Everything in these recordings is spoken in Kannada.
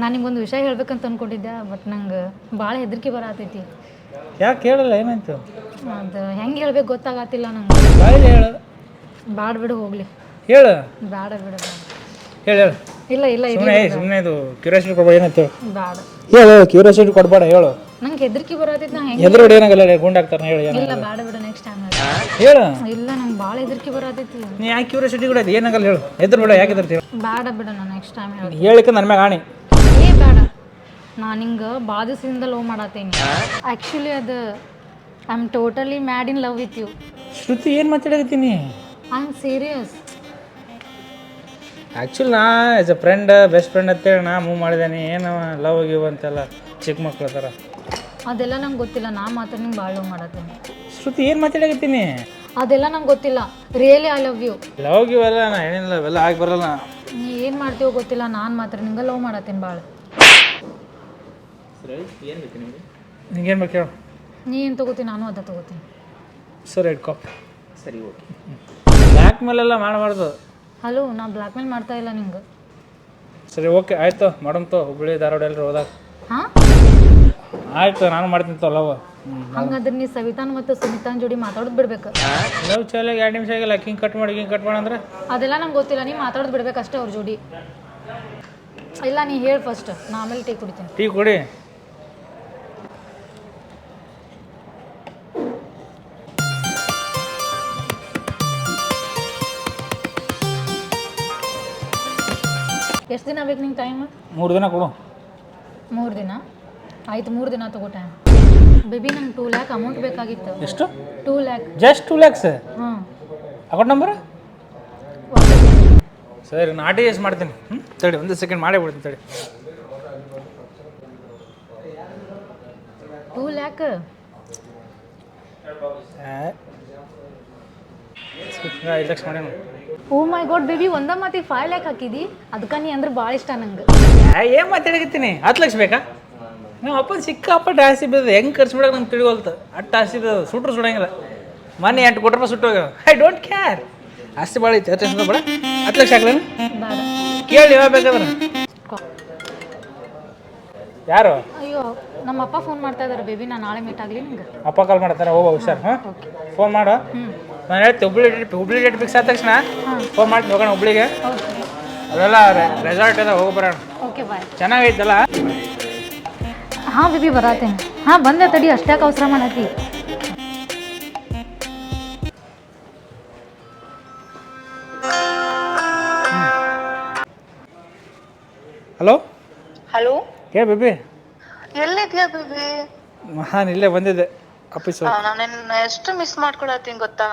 ನಾನು ನಿಮ್ಗೊಂದು ವಿಷಯ ಹೇಳ್ಬೇಕಂತ ಅಂದ್ಕೊಂಡಿದ್ದೆ ಬಟ್ ನಂಗೆ ಭಾಳ ಹೆದರಿಕೆ ಬರತೈತಿ. ಯಾಕೆ ಕೇಳಲ್ಲ ಏನಾಯ್ತು? ಅದು ಹೆಂಗೆ ಹೇಳ್ಬೇಕು ಗೊತ್ತಾಗತ್ತಿಲ್ಲ ನಂಗೆ. ಬಾಯಲ್ಲಿ ಹೇಳು. ಬ್ಯಾಡ ಬಿಡು ಹೋಗ್ಲಿ. ಹೇಳು. ಬ್ಯಾಡ ಬಿಡು ಹೇಳು ಹೇಳು. ಇಲ್ಲ ಇಲ್ಲ ಸುಮ್ಮನೆ ಸುಮ್ಮನೆ ಇದು ಕ್ಯೂರಿಯಾಸಿಟಿ ಕೊಡ್ಬೇಡ ಏನಾಯ್ತು? ಬ್ಯಾಡ. ಹೇಳು ಕ್ಯೂರಿಯಾಸಿಟಿ ಕೊಡ್ಬೇಡ ಹೇಳು. ನಂಗೆ ಹೆದರಿಕೆ ಬರೋದಿತ್ತು ನಾ ಹೆಂಗೆ? ಎದುರು ಏನಾಗಲ್ಲ ಗುಂಡಾಗ್ತಾನೆ ಹೇಳಿ ಏನಾಗಲ್ಲ. ಇಲ್ಲ ಬೇಡ ಬಿಡು ನೆಕ್ಸ್ಟ್ ಟೈಮ್ ಹೇಳು. ಇಲ್ಲ ನಂಗೆ ಭಾಳ ಹೆದರಿಕೆ ಬರೋದಿತ್ತು ನೀ ಯಾಕೆ ಕ್ಯೂರಿಯಾಸಿಟಿ ಕೂಡ ಇದೆ? ಏನಾಗಲ್ಲ ಹೇಳು. ಎದ್ರು ಬಿಡು ಯಾಕೆ ಎದುರ್ತೀವಿ ಬ್ಯಾಡ ಬಿಡು ನಾನು ನೆಕ್ಸ್ಟ್ ಟೈಮ್ ಹೇಳಿ ಹೇಳಕ್ಕೆ ನನ್ನ ಮ್ಯಾಗ ಆಣಿ. ಏ ಬೇಡ ನಾನು ಹಿಂಗೆ ಭಾಳ ದಿವಸದಿಂದ ಲವ್ ಮಾಡತ್ತೀನಿ ಆ್ಯಕ್ಚುಲಿ ಅದು I am totally mad in love with you Shruti ಏನು ಮಾತಾಡಕತ್ತೀನಿ ಐ ಆಮ್ ಸೀರಿಯಸ್ ಆ್ಯಕ್ಚುಲಿ ನಾ as a friend best friend ಅಂತೇಳಿ ನಾ ಮೂವ್ ಮಾಡಿದ್ದೇನೆ ಏನು ಲವ್ ಗಿವ್ ಅಂತೆಲ್ಲ ಚಿಕ್ಕ ಮಕ್ಳು ಥರ ಅದೆಲ್ಲ ನಂಗೆ ಗೊತ್ತಿಲ್ಲ. ನಾ ಮಾತ್ರ ನಿಂಗೆ ಭಾಳ ಲವ್ ಮಾಡತ್ತೀನಿ. ಶ್ರುತಿ ಏನು ಮಾತಾಡಕತ್ತೀನಿ? ಅದೆಲ್ಲ ನಂಗೆ ಗೊತ್ತಿಲ್ಲ. Really I love you love you ಅಲ್ಲ ನಾ ಏನಿಲ್ಲ ಅವೆಲ್ಲ ಆಗಿ ಬರಲ್ಲ. ನೀ ಏನು ಮಾಡ್ತೀವೋ ಗೊತ್ತಿಲ್ಲ. ನಾನು ಮಾತ್ರ ನಿಂಗೆ ಲವ್ ಮಾಡತ್ತೀನಿ ಭಾಳ ನಿಂಗೇನು ಬೇಕು ಹೇಳು. ನೀ ಏನು ತಗೋತೀನಿ ನಾನು ಅದ ತಗೋತೀನಿ. ಸರ್ ಕಾಪ್ ಸರಿ ಓಕೆ. ಬ್ಲ್ಯಾಕ್ ಮೇಲೆಲ್ಲ ಮಾಡಬಾರ್ದು. ಹಲೋ ನಾ ಬ್ಲ್ಯಾಕ್ ಮೇಲ್ ಮಾಡ್ತಾ ಇಲ್ಲ ನಿಂಗೆ. ಸರಿ ಓಕೆ. ಆಯಿತು. ಮಾಡಂತು ಹುಬ್ಬಳ್ಳಿ ಧಾರವಾಡ ಎಲ್ಲರೂ ಹೋದಾಗ. ಹಾಂ? ಆಯಿತು ನಾನು ಮಾಡ್ತೀನಿ ತೊ ಲವ್. ಹಂಗಾದ್ರೆ ನೀ ಸವಿತಾನ್ ಮತ್ತು ಸುಮಿತಾನ್ ಜೋಡಿ ಮಾತಾಡೋದು ಬಿಡ್ಬೇಕು. ಲವ್ ಚಾಲಾಗಿ ಎರಡು ನಿಮಿಷ ಆಗಿಲ್ಲ ಹಿಂಗೆ ಕಟ್ ಮಾಡಿ ಹಿಂಗೆ ಕಟ್ ಮಾಡಂದ್ರೆ ಅದೆಲ್ಲ ನಂಗೆ ಗೊತ್ತಿಲ್ಲ ನೀ ಮಾತಾಡೋದು ಬಿಡ್ಬೇಕು ಅಷ್ಟೇ ಅವ್ರ ಜೋಡಿ. ಇಲ್ಲ ನೀ ಹೇಳಿ ಫಸ್ಟ್ ನಾ ಆಮೇಲೆ ಟೀ ಕುಡಿತೀನಿ. ಟೀ ಕೊಡಿ. ಎಷ್ಟು ದಿನ ಬೇಕು ನಿಂಗೆ ಟೈಮ್ ಮೂರು ದಿನ ಕೊಡು. ಮೂರು ದಿನ? ಆಯ್ತು ಮೂರು ದಿನ ತಗೋಟೆ ಟೈಮ್ ಬೇಬಿ ನಂಗೆ ಟೂ ಲ್ಯಾಕ್ ಅಮೌಂಟ್ ಬೇಕಾಗಿತ್ತು. ಎಷ್ಟು? Two lakh just two lakhs ಹಾಂ ಅಕೌಂಟ್ ನಂಬರ್ ಸರಿ ನಾ ಆರ್ ಟಿ ಎಸ್ ಮಾಡ್ತೀನಿ. ಹ್ಞೂ ತಡಿ ಒಂದು ಸೆಕೆಂಡ್ ಮಾಡೇ ಬಿಡ್ತೀನಿ ತಡಿ. ಟೂ ಲ್ಯಾಕ್ ಐದು ಲಕ್ಷ ಮಾಡ್ಯಾನ ಓ ಮೈ ಗಾಡ್ ಬೇಬಿ ಒಂದ ಮಾತಿ ಫೈವ್ ಲ್ಯಾಕ್ ಹಾಕಿದಿ? ಅದಕ್ಕೆ ನೀ ಅಂದ್ರೆ ಭಾಳ ಇಷ್ಟ ನಂಗೆ. ಏನು ಮಾತಾಡಕತ್ತೀನಿ? ಹತ್ತು ಲಕ್ಷ ಬೇಕಾ? ನಮ್ಮ ಅಪ್ಪ ಸಿಕ್ಕಾಪಟ್ಟೆ ಆಸ್ತಿ ಬಿದ್ದದ. ಹೆಂಗೆ ಖರ್ಚು ಬಿಡೋಕೆ ನಂಗೆ ತಿಳಿವಲ್ತು. ಅಟ್ಟ ಆಸ್ತಿ ಬಿದ್ದದ. ಸುಟ್ರು ಸುಡಂಗಿಲ್ಲ. ಮೊನ್ನೆ ಎಂಟು ಕೊಟ್ಟರೆ ಸುಟ್ಟು ಹೋಗ ಐ ಡೋಂಟ್ ಕೇರ್ ಆಸ್ತಿ ಭಾಳ ಐತೆ. ಹತ್ತು ಬೇಡ. ಹತ್ತು ಲಕ್ಷ ಹಾಕ್ಲೇನು ಕೇಳಿ ಯಾವ ಬೇಕಾದ್ರೆ. ಯಾರು? ಅಯ್ಯೋ ನಮ್ಮ ಅಪ್ಪ ಫೋನ್ ಮಾಡ್ತಾ ಇದಾರೆ. ಬೇಬಿ ನಾನು ನಾಳೆ ಮೀಟ್ ಆಗಲಿ ನಿಮ್ಗೆ ಅಪ್ಪ ಕಾಲ್ ಮಾಡ್ತಾರೆ. ಹೋಗೋ ಹುಷಾರ್. ಹಾಂ? ಫೋನ್ ಮಾಡು. ನಾನು ಹೇಳ್ತೀನಿ Hubli date Hubli date fix ಆದ ತಕ್ಷಣ ಫೋನ್ ಮಾಡ್ತೀನಿ ಹೋಗೋಣ ಹುಬ್ಳಿಗೆ. ಅದೆಲ್ಲ ರೆಸಾರ್ಟ್ ಎಲ್ಲ ಹೋಗಿ ಬರೋಣ. ಓಕೆ ಬಾಯ್ ಚೆನ್ನಾಗೈತಲ್ಲ? ಹಾಂ ಬಿಬಿ ಬರತ್ತೇನೆ ಹಾಂ ಬಂದೆ ತಡಿ ಅಷ್ಟ್ಯಾಕೆ ಅವಸರ ಮಾಡತ್ತಿ ಹಲೋ? ಹಲೋ? ಏ ಬೇಬಿ. ಎಲ್ಲಿದ್ಯಾ ಬಿಬಿ? ನಾನು ಇಲ್ಲೇ ಬಂದಿದ್ದೆ ಆಫೀಸ್ ನಾನು ಎಷ್ಟು ಮಿಸ್ ಮಾಡ್ಕೊಳತ್ತೀನಿ ಗೊತ್ತಾ?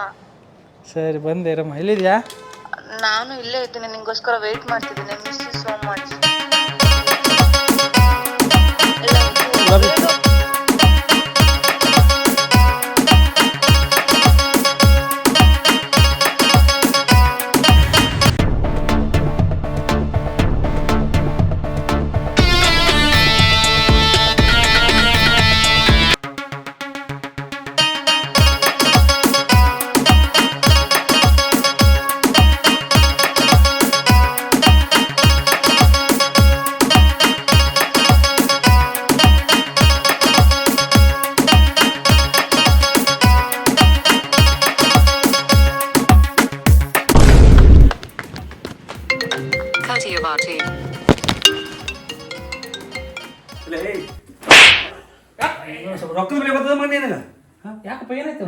ಸರಿ ಬಂದೆ ರಮ್ಮ ಎಲ್ಲಿದ್ಯಾ? ನಾನು ಇಲ್ಲೇ ಇದ್ದೀನಿ ನಿಂಗೋಸ್ಕರ ವೇಟ್ ಮಾಡ್ತಿದ್ದೀನಿ ಮಿಸ್ Love you.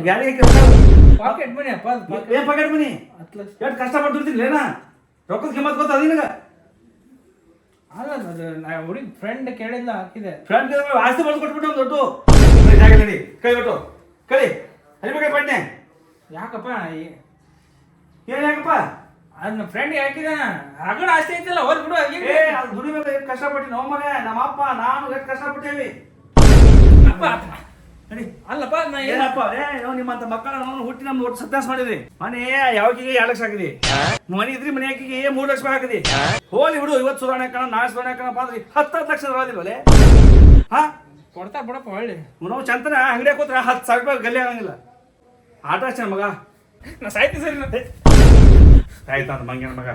ಏನಾಯ್ತು ಗಾಡಿ ಪಾಕೆಟ್ ಮನಿ ಅಪ್ಪ ಏನ್ ಪಾಕೆಟ್ ಮನಿ ಹತ್ತು ಲಕ್ಷ. ಎಷ್ಟು ಕಷ್ಟಪಟ್ಟು ಪಡ್ತಿರ್ತೀನಿ ಏನ ರೊಕ್ಕದ ಕಿಮ್ಮತ್ ಗೊತ್ತ ನಿನಗ? ಅಲ್ಲ ನಾ ಹುಡುಗಿ ಫ್ರೆಂಡ್ ಕೇಳಿಲ್ಲ ಹಾಕಿದೆ. ಫ್ರೆಂಡ್ ಆಸ್ತಿ ಬರ್ದು ಕೊಟ್ಬಿಟ್ಟು ಒಂದು ದೊಡ್ಡ. ಜಾಗ ನಡಿ. ಕೈ ಕೊಟ್ಟು ಕಳಿ. ಹರಿಬೇಕಾಗಿ ಪಡ್ನೆ ಯಾಕಪ್ಪ? ಏನು ಯಾಕಪ್ಪ? ಅದು ನಮ್ಮ ಫ್ರೆಂಡ್ ಹಾಕಿದ. ಆಗಡ ಆಸ್ತಿ ಐತಲ್ಲ ಹೋದ್ ಬಿಡು ಅದು ದುಡಿಬೇಕು ಎಷ್ಟು ಕಷ್ಟಪಟ್ಟು ನಮ್ಮ ಮಗ ನಮ್ಮ ಅಪ್ಪ ನಾನು ಎಷ್ಟು ಕಷ್ಟಪಟ್ಟೇವಿ? ಅಪ್ಪ ನಡಿ ಅಲ್ಲಪ್ಪ ನಾ ಏನ ಏನಪ್ಪ ನಾವು ನಿಮ್ಮಂತ ಮಕ್ಕಳ ಹುಟ್ಟಿ ನಮ್ಮ ಒಟ್ಟು ಸತ್ಯಾಸ ಮಾಡಿದ್ರಿ ಮನೆ ಯಾವಾಗಿಗೆ ಎರಡು ಲಕ್ಷ ಹಾಕಿದಿ. ಮನೆ ಇದ್ರಿ ಮನೆ ಹಾಕಿಗೆ ಮೂರು ಲಕ್ಷ ರೂಪಾಯಿ ಹಾಕಿದಿ. ಹೋಲಿ ಬಿಡು ಇವತ್ತು ಸುಧಾರಣೆ ಕಣ ನಾಳೆ ಸುಧಾರಣೆ ಕಣ ಪಾದ್ರಿ ಹತ್ತು ಹತ್ತು ಲಕ್ಷ ಬರೋದಿಲ್ವಲೆ ಹಾ? ಕೊಡ್ತಾ ಬಿಡಪ್ಪ ಹೊಳ್ಳಿ ನಾವು ಚಂತನ ಅಂಗಡಿ ಕೂತ್ರ ಹತ್ತು ಸಾವಿರ ರೂಪಾಯಿ ಗಲ್ಲಿ ಆಗಂಗಿಲ್ಲ. ಆಟ ಅಷ್ಟೇ ಮಗ? ನಾ ಸಾಯ್ತಿ ಸರಿ ಆಯ್ತಾ ಮಂಗೇನ ಮಗ.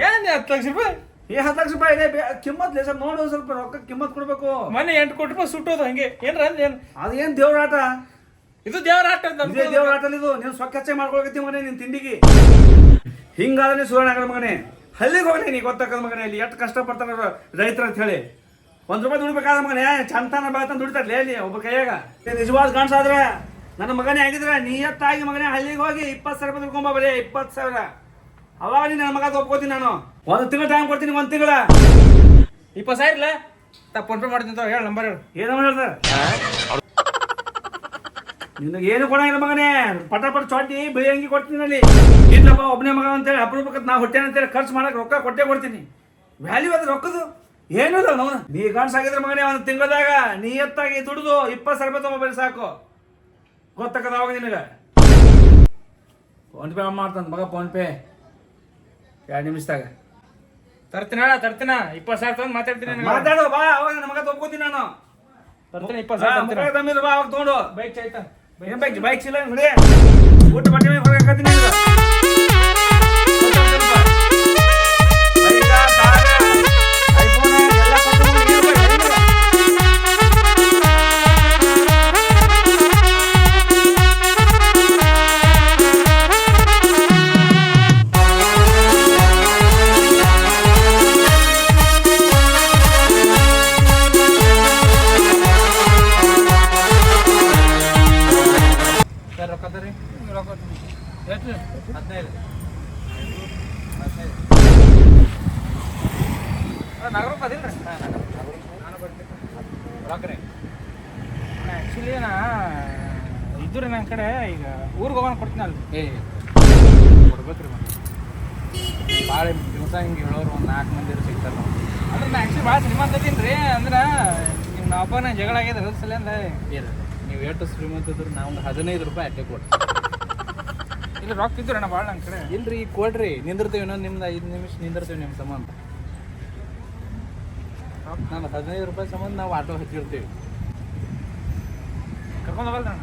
ಏನ್ ಹತ್ತು ಲಕ್ಷ ರೂಪಾಯಿ? ಏ ಹತ್ತು ಲಕ್ಷ ರೂಪಾಯಿ ಇದೆ ಬೇ- ಕಿಮ್ಮತ್ ಲೇ ಸ್ವಲ್ಪ ನೋಡು ಸ್ವಲ್ಪ ರೊಕ್ಕ ಕಿಮ್ಮತ್ ಕೊಡ್ಬೇಕು. ಮೊನ್ನೆ ಎಂಟು ಕೋಟಿ ರೂಪಾಯಿ ಸುಟ್ಟೋದು ಹಂಗೆ. ಏನ್ರ ಅಂದ್ರೆ ಏನ್? ಅದೇನ್ ದೇವ್ರ ಆಟ? ಇದು ದೇವ್ರ ಆಟ ಅಂತ ಇದೇ ದೇವ್ರ ಆಟ ಇದು. ನೀನು ಸ್ವಚ್ಛ ಮಾಡ್ಕೊಳಕತ್ತಿ ಮನೆ ನಿನ್ ತಿಂಡಿಗೆ. ಹಿಂಗಾದ್ರೆ ಸುವರ್ಣ ಆಗಲ್ಲ ಮಗನೇ. ಹಳ್ಳಿಗೆ ಹೋಗ್ಲಿ ನೀ ಗೊತ್ತಾಕದ ಮಗನೇ. ಇಲ್ಲಿ ಎಷ್ಟು ಕಷ್ಟ ಪಡ್ತಾರ ರೈತರು ಅಂತ ಹೇಳಿ. ಒಂದ್ ರೂಪಾಯಿ ದುಡಿಬೇಕಾದ ಮಗನೇ ಚಂತಾನ ಬೆಳತನ ದುಡಿತಾರಲೇ ಅಲ್ಲಿ ಒಬ್ಬ ಕೈಯಾಗ. ಏ ನಿಜವಾದ ಕಾಣಿಸಾದ್ರ? ನನ್ನ ಮಗನೇ ಆಗಿದ್ರೆ ಎತ್ತಾಗಿ ಮಗನೇ ಹಳ್ಳಿಗೆ ಹೋಗಿ ಇಪ್ಪತ್ತು ಸಾವಿರ ರೂಪಾಯಿ ದುಡ್ಕೊಂಬ ಬರೀ ಇಪ್ಪತ್ತು ಸಾವಿರ. ಅವಾಗ ನೀ ನನ್ನ ಮಗ ಒಪ್ಕೋತೀನಿ ನಾನು. ಒಂದು ತಿಂಗಳ ಟೈಮ್ ಕೊಡ್ತೀನಿ ಒಂದು ತಿಂಗಳ. ಇಪ್ಪತ್ತು ಸಾವಿರ ಇಲ್ಲ? ತಾ ಫೋನ್ ಪೇ ಮಾಡ್ತೀನಿ ತಗೋ, ಹೇಳಿ ನಂಬರ್ ಹೇಳು. ಏನೋ ಹೇಳ್ತಾರೆ ನಿನಗೆ ಏನು ಕೊಡಂಗಿಲ್ಲ ಮಗನೇ ಪಟ ಪಟ ಚೊಟ್ಟಿ ಬಿಳಿ ಅಂಗಿ ಕೊಡ್ತೀನಿ ಅಲ್ಲಿ ಇಲ್ಲಪ್ಪ ಒಬ್ಬನೇ ಮಗ ಅಂತೇಳಿ ಅಪರೂಪಕ್ಕೆ ನಾ ಹೊಟ್ಟೆ ಅಂತೇಳಿ ಖರ್ಚು ಮಾಡಕ್ಕೆ ರೊಕ್ಕ ಕೊಟ್ಟೆ ಕೊಡ್ತೀನಿ. ವ್ಯಾಲ್ಯೂ ಅದು ರೊಕ್ಕದು. ಏನು ಇಲ್ಲ ನಾವು ನೀ ಕಾಣಿಸಾಗಿದ್ರೆ ಮಗನೇ ಒಂದು ತಿಂಗಳದಾಗ ಎತ್ತಾಗಿ ದುಡಿದು ಇಪ್ಪತ್ತು ಸಾವಿರ ರೂಪಾಯಿ ಮೊಬೈಲ್ ಸಾಕು. ಗೊತ್ತಕ್ಕದ ಅವಾಗ ನಿನಗೆ? ಫೋನ್ಪೇ ಮಾಡ್ತಾನೆ ಮಗ ಫೋನ್ಪೇ ಎರಡು ನಿಮಿಷದಾಗ. ತರ್ತೀನಿ ತರ್ತೀನ. ಇಪ್ಪತ್ತು ಸಾವಿರ ತಂದು ಮಾತಾಡ್ತೀನಿ ನಿನಗೆ. ಮಾತಾಡೋ ಬಾ ಅವಾಗ ನನ್ನ ಮಗ ತೊಗೊತೀನಿ ನಾನು. ತರ್ತೀನಿ ಇಪ್ಪತ್ತು ಸಾವಿರ ತರ್ತೀನಿ. ಮುಖ ತಮ್ಮಿರು ಬಾ ಅವಾಗ ತಗೊಂಡು. ಬೈಕ್ ಚೈತ ಏನ್ ಬೈಕ್ ಬೈಕ್ ಇಲ್ಲ ನೋಡಿ. ಊಟ ಬಟ್ಟೆ ಹೊರಗೆ ಹಾಕತ್ತೀನಿ. ಊರಿಗೆ ಹೋಗೋಣ ಕೊಡ್ತೀನಿ ಅಲ್ಲಿ ಏ ಕೊಡ್ಬೇಕು ರೀ ಭಾಳ ದಿವಸ ಹಿಂಗೆ ಹೇಳೋರು ಒಂದು ನಾಲ್ಕು ಮಂದಿ ಸಿಗ್ತಾರೆ ನಾವು ಅಂದ್ರೆ ನಾ ಆ್ಯಕ್ಚುಲಿ ಭಾಳ ಶ್ರೀಮಂತ ರೀ. ಅಂದ್ರೆ ನಿಮ್ಮ ಅಪ್ಪನ ಜಗಳ ಆಗಿದೆ ಅದ್ರ ಸಲಿಂದ ನೀವು ಎಷ್ಟು ಶ್ರೀಮಂತ ಇದ್ರು ನಾವು ಒಂದು ಹದಿನೈದು ರೂಪಾಯಿ ಅಟ್ಟೆ ಕೊಡ್ರಿ ಇಲ್ಲಿ ರೊಕ್ಕ ಇದ್ರೆ ಅಣ್ಣ ಭಾಳ ನನ್ನ ಕಡೆ. ಇಲ್ರಿ ಈಗ ಕೊಡ್ರಿ. ನಿಂದಿರ್ತೀವಿ ಇನ್ನೊಂದು ನಿಮ್ದು ಐದು ನಿಮಿಷ ನಿಂದಿರ್ತೀವಿ ನಿಮ್ಮ ಸಂಬಂಧ. ನಾನು ಹದಿನೈದು ರೂಪಾಯಿ ಸಂಬಂಧ ನಾವು ಆಟೋ ಹಚ್ಚಿರ್ತೀವಿ. ಕರ್ಕೊಂಡು ಹೋಗಲ್ಲ ಅಣ್ಣ.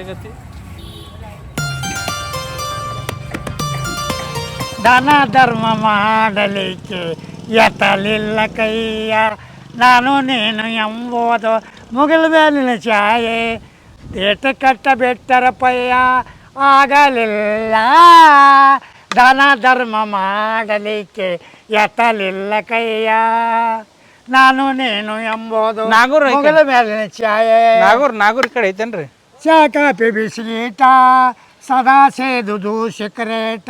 ಹೇಗತಿ ದಾನ ಧರ್ಮ ಮಾಡಲಿಕ್ಕೆ ಎತ್ತಲಿಲ್ಲ ಕೈಯ ನಾನು ನೀನು ಎಂಬುದು ಮುಗಿಲು ಮೇಲಿನ ಛಾಯೆ ದೇಟ ಕಟ್ಟ ಬೆಟ್ಟರ ಪಯ್ಯ ಆಗಲಿಲ್ಲ. ದಾನ ಧರ್ಮ ಮಾಡಲಿಕ್ಕೆ ಎತ್ತಲಿಲ್ಲ ಕೈಯ. ನಾನು ನೀನು ಎಂಬುದು ನಾಗೂರ್. ಮುಗಿಲ ಮೇಲಿನ ಛಾಯೆ ನಾಗೂರ್ ನಾಗೂರ್ ಕಡೆ ಐತೇನ್ರಿ? ಚಾ ಕಾಫಿ ಸದಾ ಸೇದುದು ಸಿಕರೇಟ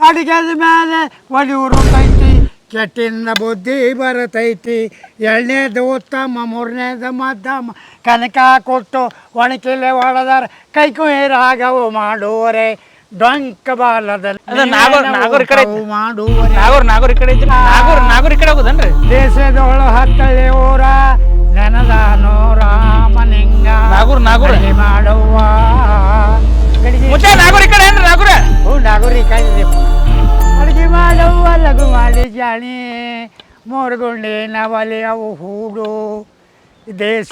ಅಡಿಗೆದ ಮೇಲೆ ಒಲಿ ಉರುತೈತಿ ಕೆಟ್ಟಿಂದ ಬುದ್ಧಿ ಬರತೈತಿ ಎರಡನೇದು ಉತ್ತಮ ಮೂರನೇದು ಮಧ್ಯಮ ಕನಕ ಕೊಟ್ಟು ಒಣಕಿಲೆ ಒಳದಾರ ಕೈ ರಾಗವು ಮಾಡುವರೆ ಡೊಂಕ ಬಾಲದ ಅದು ನಾಗೂರ್- ನಾಗೂರ್ ಈ ಕಡೆ ಐತೆ. ಮಾಡುವರೆ ನಾಗೂರ್ ನಾಗೂರ್ ಕಡೆ ನಾಗೂರ್ ನಾಗೂರ್ ಕಡೆ ಹೋಗುದನ್ರಿ? ದೇಶದೊಳು ಹತ್ತಳೆ ಊರ ನೆನದಾನೋ ರಾಮಲಿಂಗ ನಾಗೂರ್ ನಾಗೂರ್. ಮಾಡುವ. ಮುಚ್ಚ ನಾಗೂರ್ ಈ ಕಡೆ ಏನ್ರಿ ನಾಗೂರ. ಹ್ಞೂ ನಾಗೂರಿ ಕಾಯ್ದೆ ಅಡುಗೆ ಮಾಡವ್ವ ಲಘು ಮಾಡಿ ಜಾಣಿ. ಮೂರು ಗುಂಡಿ ನವಲಿ ಅವು ಹೂಡು. ದೇಶ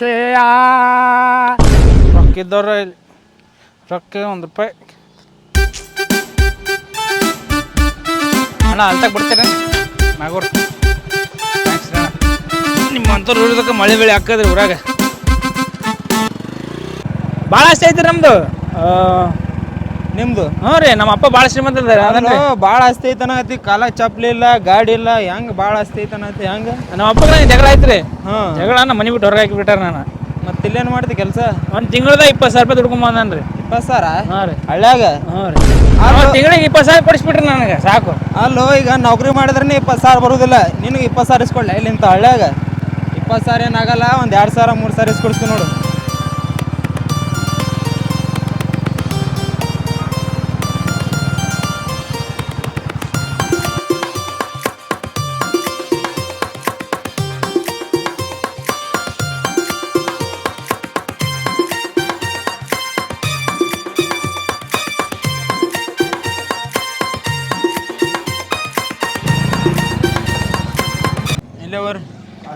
ರೊಕ್ಕಿದ್ದವ್ರ ಇಲ್ಲಿ. ರೊಕ್ಕ ಒಂದು ರೂಪಾಯಿ. ಅಣ್ಣ ಅಂತ ಬಿಡ್ತೇನೆ ನಾಗೂರ್. ನಿಮ್ಮ ಅಂಥವ್ರು ಉಳಿದಕ್ಕೆ ಮಳೆ ಬೆಳೆ ಹಾಕದ್ರಿ ಊರಾಗ. ಭಾಳ ಆಸ್ತಿ ಐತ್ರಿ ನಮ್ದು. ನಿಮ್ದು? ಹ್ಞೂ ರೀ ನಮ್ಮ ಅಪ್ಪ ಭಾಳ ಶ್ರೀಮಂತ ಇದ್ದಾರೆ ಅದನ್ರಿ. ಭಾಳ ಆಸ್ತಿ ಐತನತಿ ಕಾಲ ಚಪ್ಲಿ ಇಲ್ಲ ಗಾಡಿ ಇಲ್ಲ ಹೆಂಗ್ ಭಾಳ ಆಸ್ತಿ ಐತನತಿ ಹೆಂಗ? ನಮ್ಮ ಅಪ್ಪಗ ನಂಗೆ ಜಗಳ ಐತ್ರಿ ಹಾಂ. ಜಗಳ ನಮ್ಮ ಮನೆ ಬಿಟ್ಟು ಹೊರಗೆ ಹಾಕಿ ಬಿಟ್ಟಾರ ನಾನು. ಮತ್ತೆ ಇಲ್ಲೇನು ಮಾಡ್ತಿ ಕೆಲಸ? ಒಂದು ತಿಂಗಳದ ಇಪ್ಪತ್ತು ಸಾವಿರ ರೂಪಾಯಿ ದುಡ್ಕೊಂಬಂದ್ರಿ ಇಪ್ಪತ್ತು ಸಾವಿರ? ಹಾಂ ರೀ. ಹಳ್ಳ್ಯಾಗ ಹ್ಞೂ ರೀ. ತಿಂಗಳಿಗೆ ಇಪ್ಪತ್ತು ಸಾವಿರ ಕೊಡಿಸ್ಬಿಟ್ರಿ ನನಗೆ ಸಾಕು. ಅಲ್ಲೋ ಈಗ ನೌಕರಿ ಮಾಡಿದ್ರೆ ಇಪ್ಪತ್ತು ಸಾವಿರ ಬರುದಿಲ್ಲ. ನಿನಗೆ ಇಪ್ಪತ್ತು ಸಾವಿರ ಇಸ್ಕೊಳ್ಳ ಇಲ್ಲಿಂತ ಹಳ್ಳ್ಯಾಗ ಇಪ್ಪತ್ತು ಸಾವಿರ ಏನಾಗಲ್ಲ ಒಂದು ಎರಡು ಸಾವಿರ ಮೂರು ಸಾವಿರ ಇಸ್ಕೊಡ್ಸ್ತೀನಿ ನೋಡು.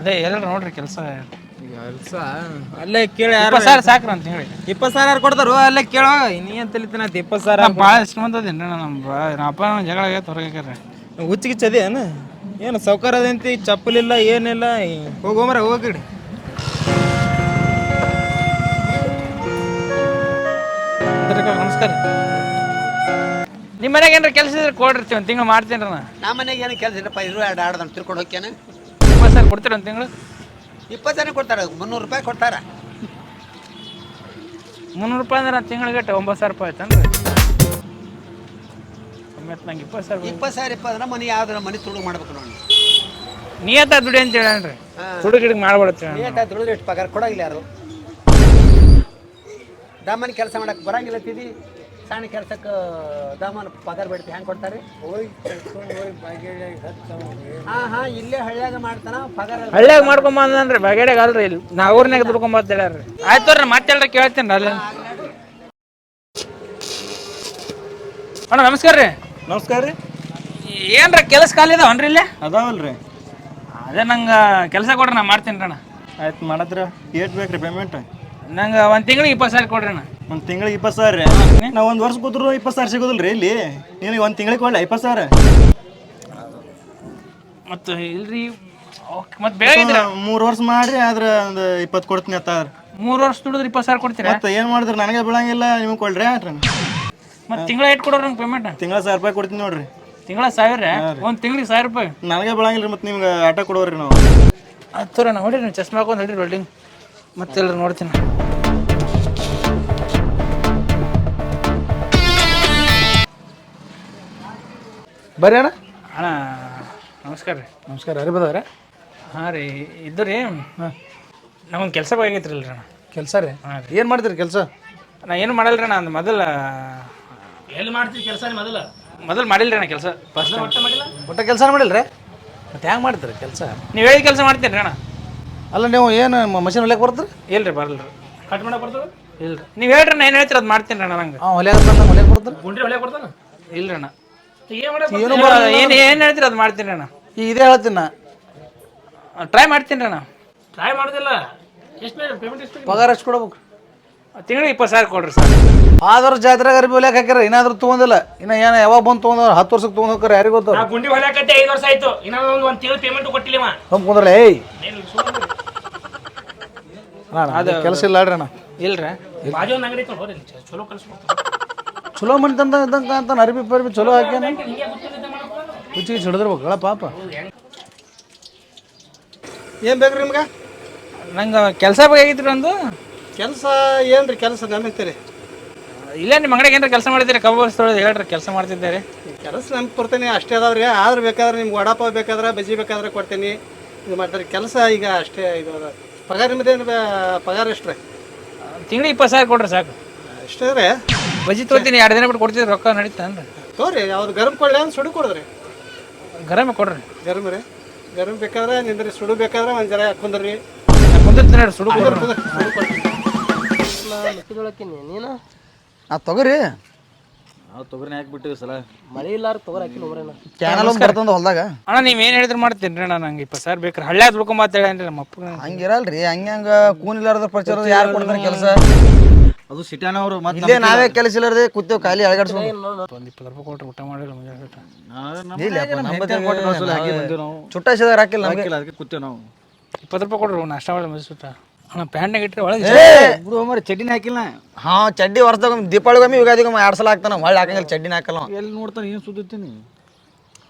ಅದೇ ಎಲ್ಲ ನೋಡ್ರಿ ಕೆಲಸ. ಕೆಲಸ? ಅಲ್ಲೇ ಕೇಳಿ ಯಾರು ಇಪ್ಪತ್ತು ಸಾವಿರ ಸಾಕ್ರಿ ಅಂತ ಹೇಳಿ. ಇಪ್ಪತ್ತು ಸಾವಿರ ಯಾರು ಕೊಡ್ತಾರೋ ಅಲ್ಲೇ ಕೇಳೋ. ನೀ ಅಂತ ತಿಳಿತಾನ ಇಪ್ಪತ್ತು ಸಾವಿರ. ಭಾಳ ಇಷ್ಟ ಅದೇನ್ರಿ ನಮ್ಮ ಬಾ ನಮ್ಮ ಅಪ್ಪ ಜಗಳ ಆಗೈತೆ ಹೊರಗೆ ಹುಚ್ಚಿಗಿಚ್ಚದೆ ಏನು? ಏನು ಸೌಕರ್ಯ ಅದಂತಿ ಚಪ್ಪಲಿಲ್ಲ ಏನಿಲ್ಲ. ಹೋಗೋಮರ ಹೋಗಿಡಿ ನಮಸ್ಕಾರ. ನಿಮ್ಮ ಮನೆಗೆ ಏನಾರ ಕೆಲಸ ಇದ್ರೆ ಕೊಡಿರ್ತೀವಿ ಒಂದು ತಿಂಗಳು ಮಾಡ್ತೀನಿ ರೀ ನಾ. ನಮ್ಮ ಮನೆಗೆ ಏನು ಕೆಲಸ ಇಲ್ಲಪ್ಪ ಇರು ಎರಡು ತಿಳ್ಕೊಂಡು ತಿರ್ಕೊಂಡು ಹೋಗ್ಯಾನ ಸಾವಿರ ತಿಂಗಳು? ಇಪ್ಪತ್ತು ಜನ ಕೊಡ್ತಾರೆ ಮುನ್ನೂರು ರೂಪಾಯಿ ಕೊಡ್ತಾರೆ. ಮುನ್ನೂರು ರೂಪಾಯಿ ಅಂದ್ರೆ ತಿಂಗಳಿಗೆ ಒಂಬತ್ತು ಸಾವಿರ ರೂಪಾಯಿ ಆಯ್ತಂದ್ರೆ ಮತ್ತೆ ನಂಗೆ ಇಪ್ಪತ್ತು ಸಾವಿರ ರೂಪಾಯಿ ಇಪ್ಪತ್ತು ಸಾವಿರ ಇಪ್ಪತ್ತು ಮನೆ ಯಾವ್ದಾರ ಮನೆ ತುಡುಗು ಮಾಡ್ಬೇಕು ನೋಡಿ. ನಿಯತ ದುಡಿ ಅಂತ ಹೇಳನ್ರಿ. ಸುಡು ಗಿಡಕ್ಕೆ ಮಾಡ್ಬಿಡುತ್ತೆ ಏಟ ದುಡಿದ್ರೆ ಎಷ್ಟು ಪಗಾರ ಕೊಡಂಗಿಲ್ಲ ಯಾರು. ಡಾಮನ್ ಕೆಲಸ ಮಾಡಕ್ಕೆ ಬರಂಗಿಲ್ಲ ತಿದಿ ಸಣ್ಣ ಕೆಲಸಕ್ಕೆ ದಾಮನ ಪಗಾರ ಬಿಡ್ತಿ ಹೆಂಗೆ ಕೊಡ್ತಾರೆ ಹಾಂ ಹಾಂ ಇಲ್ಲೇ ಹಳ್ಳ್ಯಾಗ ಮಾಡ್ತಾನ ಪಗಾರ ಹಳ್ಳ್ಯಾಗ ಮಾಡ್ಕೊಂಬ ಅಂದ್ರಿ ಬಗೆಡ್ಯಾಗ ಅಲ್ರಿ ಇಲ್ಲಿ. ನಾ ಊರ್ನಾಗ ದುಡ್ಕೊಂಬ ಅಂತ ಹೇಳ್ಯಾರ್ರಿ ಆಯ್ತು ರೀ ಮತ್ತೆ ಕೇಳ್ತೀನಿ ಅಲ್ಲ. ಅಣ್ಣ ನಮಸ್ಕಾರ ರೀ. ನಮಸ್ಕಾರ ರೀ. ಏನ್ರ ಕೆಲಸ ಖಾಲಿ ಅದಾವನ್ರಿ ಇಲ್ಲೇ? ಅದಾವಲ್ರಿ. ಅದೇ ನಂಗೆ ಕೆಲಸ ಕೊಡ್ರಿ ನಾ ಮಾಡ್ತೀನಿ ಅಣ್ಣ. ಆಯ್ತು ಮಾಡತ್ರ ಏಟ್ ಬೇಕ್ರಿ ಪೇಮೆಂಟ್ ನಂಗೆ ಒಂದು ತಿಂಗಳಿಗೆ ಇಪ್ಪತ್ತು ಸಾವಿರ ಕೊಡ್ರಿ ಅಣ್ಣ. ಒಂದು ತಿಂಗಳಿಗೆ ಇಪ್ಪತ್ತು ಸಾವಿರ ರೀ ನಾವು ಒಂದು ವರ್ಷ ಕೂತ್ರು ಇಪ್ಪತ್ತು ಸಾವಿರ ಸಿಗೋದಿಲ್ಲ ರೀ ಇಲ್ಲಿ. ನಿನಗೆ ಒಂದು ತಿಂಗಳಿಗೆ ಒಳ್ಳೆ ಇಪ್ಪತ್ತು ಸಾವಿರ ಮತ್ತು ಇಲ್ರಿ ಮತ್ತೆ ಬೇಗ ಮೂರು ವರ್ಷ ಮಾಡ್ರಿ ಆದ್ರೆ ಒಂದು ಇಪ್ಪತ್ತು ಕೊಡ್ತೀನಿ ಅತ್ತಾರ. ಮೂರು ವರ್ಷ ದುಡಿದ್ರೆ ಇಪ್ಪತ್ತು ಸಾವಿರ ಕೊಡ್ತೀರಾ? ಮತ್ತೆ ಏನು ಮಾಡಿದ್ರೆ ನನಗೆ ಬಿಡಂಗಿಲ್ಲ ನಿಮ್ಗೆ ಕೊಡ್ರಿ ಆಟ್ರಿ ಮತ್ತೆ ತಿಂಗಳ ಎಷ್ಟು ಕೊಡೋರು ನಂಗೆ ಪೇಮೆಂಟ್ ತಿಂಗಳ ಸಾವಿರ ರೂಪಾಯಿ ಕೊಡ್ತೀನಿ ನೋಡ್ರಿ. ತಿಂಗಳ ಸಾವಿರ ಒಂದು ತಿಂಗಳಿಗೆ ಸಾವಿರ ರೂಪಾಯಿ? ನನಗೆ ಬೀಳಂಗಿಲ್ಲ ರೀ ಮತ್ತೆ ನಿಮ್ಗೆ ಆಟ ಕೊಡೋರಿ ನಾವು. ಹತ್ತು ನಾ ಹೊಡಿರಿ ನೀವು ಚಸ್ಮಾ ಹಾಕೊಂಡು ಹೊಡಿ ವೆಲ್ಡಿಂಗ್ ಮತ್ತೆಲ್ಲರೂ ನೋಡ್ತೀನಿ. ಬರ್ರಿ ಅಣ್ಣ. ಅಣ್ಣ ನಮಸ್ಕಾರ ರೀ. ನಮಸ್ಕಾರ ಅರಿ ಬದವ್ರೆ? ಹಾಂ ರೀ ಇದ್ದು ರೀ ನಮಗೆ ಕೆಲಸ ಬೇಕಾಗೈತ್ರಿ ರೀ ಅಣ್ಣ. ಕೆಲಸ ರೀ? ಏನು ಮಾಡ್ತೀರಿ ಕೆಲಸ? ನಾ ಏನು ಮಾಡಲ್ಲ ಅಣ್ಣ ಅಂದ್ ಮೊದಲ ಎಲ್ಲಿ ಮಾಡ್ತೀವಿ ಕೆಲಸ ಮೊದಲು? ಮೊದಲು ಮಾಡಿಲ್ಲ ರೀ ಅಣ್ಣ ಕೆಲಸ. ಫಸ್ಟ್ ಒಟ್ಟ ಕೆಲಸ ಮಾಡಿಲ್ರಿ? ಮತ್ತೆ ಹೆಂಗೆ ಮಾಡ್ತೀರಿ ಕೆಲಸ? ನೀವು ಹೇಳಿ ಕೆಲಸ ಮಾಡ್ತೀನಿ ರೀ ಅಣ್ಣ? ಅಲ್ಲ ನೀವು ಏನು ಮಷಿನ್ ಹೊಲಿಯಕ್ಕೆ ಬರ್ತೀರಿ? ಇಲ್ಲ ರೀ ಬರಲ್ಲ ರೀ ಕಟ್ ಮಾಡಕ್ಕೆ ಬರ್ತದೆ? ಇಲ್ಲ ರೀ ನೀವು ಹೇಳ್ರಿ ನಾ ಏನು ಹೇಳ್ತೀರಿ ಅದು ಮಾಡ್ತೀನಿ ರೀ ಅಣ್ಣ ನಂಗೆ. ಹಾಂ ಹೊಲಿಯಾಗ ಬರ್ತಾನೆ ಹೊಲಿಯಕ್ಕೆ ಬರ್ತೀರಿ? ಗುಂಡ್ರಿ ಹೊಲಿಯಾಗ ಬರ್ತಾನೆ? ಇಲ್ಲ ಅಣ್ಣ. ಏನು ಏನು ಏನು ಹೇಳ್ತೀರಿ? ಅದು ಮಾಡ್ತೀನಿ ಅಣ್ಣ. ಈಗ ಇದೇ ಹೇಳ್ತೀನಿ ನಾ. ಟ್ರೈ ಮಾಡ್ತೀನಿ ಅಣ್ಣ. ಟ್ರೈ ಮಾಡೋದಿಲ್ಲ. ಎಷ್ಟು ಪೇಮೆಂಟ್ ಎಷ್ಟು ಪಗಾರ ಎಷ್ಟು ಕೊಡ್ಬೇಕು? ತಿಂಗಳಿಗೆ ಇಪ್ಪತ್ತು ಸಾವಿರ ಕೊಡ್ರಿ ಸರ್. ಆದ್ರ ಜಾತ್ರೆಗೆ ಅರ್ಬಿ ಹೊಲಿಯಕ್ಕೆ ಹಾಕ್ಯಾರ ಏನಾದ್ರೂ ತೊಗೊಂದಿಲ್ಲ ಇನ್ನ ಏನ ಯಾವಾಗ ಬಂದು ತೊಗೊಂಡ್ರ ಹತ್ತು ವರ್ಷಕ್ಕೆ ತೊಗೊಂಡ್ ಹೋಗ್ತಾರೆ ಗೊತ್ತು? ಗೊತ್ತವ್ರ ಗುಂಡಿ ಹೊಲಕತ್ತೆ ಐದು ವರ್ಷ ಆಯ್ತು. ಇನ್ನೊಂದು ಒಂದು ಒಂದು ತಿಂಗಳು ಪೇಮೆಂಟ್ ಕೊಟ್ಟಿಲ್ಲ ತುಂಬ ಕುಂದ್ರಲ್ಲ ಏಯ್. ಅದು ಕೆಲಸ ಇಲ್ಲ ಅಣ್ಣ. ಇಲ್ರಿ. ಬಾಜು ಒಂದು ಅಂಗಡಿ ಐತೆ ನೋಡ್ರಿ ಚಲೋ ಕಲಿಸ್ಕೊಡ್ತಾರೆ ಚಲೋ ಮನೆ ತಂದ ಇದ್ದಂಗೆ ಅಂತ ಅರ್ಬಿ ಪರ್ಬಿ ಚಲೋ ಹಾಕ್ಯಾನ. ಹುಚ್ಚಿಗೆ ಹಿಡಿದಿರ್ಬೇಕಲ್ಲ ಪಾಪ. ಏನು ಬೇಕು ನಿಮ್ಗೆ? ನಂಗೆ ಕೆಲಸ ಬೇಕಾಗಿತ್ತು ಒಂದು ಕೆಲಸ ಏನು ರೀ ಕೆಲಸ ನಂಬಿರ್ತೀರಿ ಇಲ್ಲ ನಿಮ್ಮ ಅಂಗಡಿಗೆ ಏನಾರ ಕೆಲಸ ಮಾಡಿದ್ದೀರಿ? ಕಬ್ಬು ತೊಳೆದು ಹೇಳ್ರಿ ಕೆಲಸ ಮಾಡ್ತಿದ್ದೀರಿ. ಕೆಲಸ ನಮ್ಗೆ ಕೊಡ್ತೀನಿ ಅಷ್ಟೇ ಅದಾವ್ರಿ. ಆದ್ರೆ ಬೇಕಾದ್ರೆ ನಿಮ್ಗೆ ವಡಾಪ ಬೇಕಾದ್ರೆ ಬಜ್ಜಿ ಬೇಕಾದ್ರೆ ಕೊಡ್ತೀನಿ. ಇದು ಮಾಡ್ತಾರೆ. ಕೆಲಸ ಈಗ ಅಷ್ಟೇ ಇದು ಅದ. ಪಗಾರ ನಿಮ್ಮದೇನು ಪಗಾರ ಎಷ್ಟು ರೀ ತಿಂಗಳಿಗೆ ಇಪ್ಪತ್ತು ಸಾವಿರ ಕೊಡ್ರಿ ಸಾಕು. ಅಷ್ಟೇ ರೀ ಬಜ್ಜಿ ತೋತೀನಿ ಎರಡು ದಿನ ಬಿಟ್ಟು ಕೊಡ್ತಿದ್ರೆ ರೊಕ್ಕ ನಡೀತಾನ್ರಿ ತೋರಿ ಅವ್ರು ಗರಂ ಕೊಡಲಿ ಅಂತ ಸುಡು ಕೊಡಿದ್ರಿ ಗರಮೆ ಕೊಡ್ರಿ. ಗರಂ ರೀ. ಗರಂ ಬೇಕಾದ್ರೆ ನಿಂದ್ರಿ ಸುಡು ಬೇಕಾದ್ರೆ ಒಂದು ಜರ ಕುಂದ್ರಿ ಕುಂದಿರ್ತೀನಿ. ನೋಡಿ ಸುಡು ಕೊಡ್ರಿ. ನೀನು? ಆ ತೊಗರಿ. ಕ್ಯಾನಲ್ ಒಂದು ಬರ್ತಂದ ಹೊಲ್ದಾಗ. ಅಣ್ಣ ನೀವು ಏನು ಹೇಳಿದ್ರು ಮಾಡ್ತೀನಿ ಅಣ್ಣ ನಂಗೆ ಇಪ್ಪತ್ತು ಸಾವಿರ ಬೇಕು ಹಳ್ಳ್ಯಾಗ ದುಡ್ಕೊಂಬ ಅಂತ ಹೇಳಿ ನಮ್ಮ ಅಪ್ಪ ಹಂಗಿರಲ್ರಿ ಹಂಗೆ ಹಂಗ ಕೂನ್ ಇಲ್ಲಾರ್ದ ಪ್ರಚಾರ ಯಾರು ಕೊಡ್ತಾರೆ ಕೆಲಸ? ಅದು ಸಿಟಿನವರು ಮತ್ತೆ ಇಲ್ಲೇ ನಾವೇ ಕೆಲಸ ಇಲ್ಲಾರ್ದೆ ಕೂತೇವೆ ಖಾಲಿ ಅಳಗಾಡ್ಸ್ಕೊಂಡು ಒಂದು ಇಪ್ಪತ್ತು ರೂಪಾಯಿ ಕೊಟ್ಟರೆ ಊಟ ಮಾಡಿಲ್ಲ ಮುಂಜಾನೆ ಊಟ ಚುಟ್ಟ ಸಿದಾಗ ಹಾಕಿಲ್ಲ ನಮಗೆ. ಅದಕ್ಕೆ ಕೂತೇವೆ ನಾವು. ಇಪ್ಪತ್ತು ರೂಪಾಯಿ ಕೊಡ್ರಿ ನಾಷ್ಟ ಮಾಡಿ ಮಜಿಸುತ್ತ ಅಣ್ಣ ಪ್ಯಾಂಟ್ನಾಗ ಇಟ್ಟರೆ ಒಳಗೆ ಬಿಡು ಮರಿ ಚಡ್ಡಿನ ಹಾಕಿಲ್ಲ ಹಾ ಚಡ್ಡಿ ವರ್ಷದಾಗ ದೀಪಾವಳಿಗೊಮ್ಮೆ ಯುಗಾದಿಗೊಮ್ಮೆ ಎರಡು ಸಲ ಹಾಕ್ತಾನ ಹೊಳ್ಳಿ ಹಾಕಂಗಿಲ್ಲ ಚಡ್ಡಿನ ಹಾಕಲ್ಲ ಅವ. ಎಲ್ಲಿ ನೋಡ್ತಾನೆ ಏನು ಸುತ್ತೀನಿ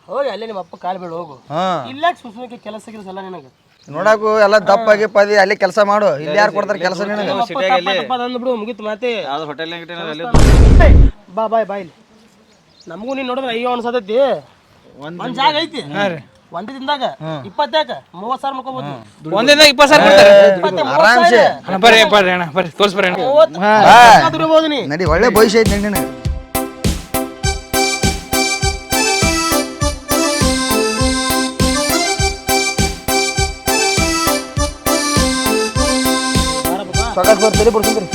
ಹೋಗಿ ಅಲ್ಲೇ ನಿಮ್ಮ ಅಪ್ಪ ಕಾಲು ಬೀಳು ಹೋಗು. ಹಾ. ಇಲ್ಲ ಸುಸುಕ್ಕೆ ಕೆಲಸ ಕೆಲಸ ಎಲ್ಲ ನಿನಗೆ. ನೋಡಾಕು ಎಲ್ಲ ದಪ್ಪಾಗಿ ಪದಿ ಅಲ್ಲಿ ಕೆಲಸ ಮಾಡು. ಇಲ್ಲಿ ಯಾರು ಕೊಡ್ತಾರೆ ಕೆಲಸ ನಿನಗೆ? ಅಂದ್ಬಿಡು ಮುಗೀತು ಮಾತೆ. ಯಾವ್ದು ಹೋಟೆಲ್ನಾಗ ಬಾ ಬಾಯ್ ಬಾಯ್ ನಮಗೂ ನೀನು ನೋಡಿದ್ರೆ ಅಯ್ಯೋ ಅನ್ಸತೈತಿ. ಒಂದ್ ಜಾಗ ಐತಿ. ಒಂದೇ ದಿನದಾಗ ಇಪ್ಪತ್ತಾಕ ಮೂವತ್ ಸಾವಿರ ಮಾಡ್ಕೋಬಹುದು ದಿನ ಇಪ್ಪತ್ತು ಸಾವಿರ ಆರಾಮ್ಸೆ. ಬರ್ರಿ ಬರ್ರಿ ಅಣ್ಣ ಬರ್ರಿ ತೋರಿಸ್ಬರ್ರಿ ನಡಿ ಒಳ್ಳೆ ಭವಿಷ್ಯ ಐತಿ ನಿನಗೆ. ಬರ್ತೀರಿ ಬಿಡ್ತೀನಿ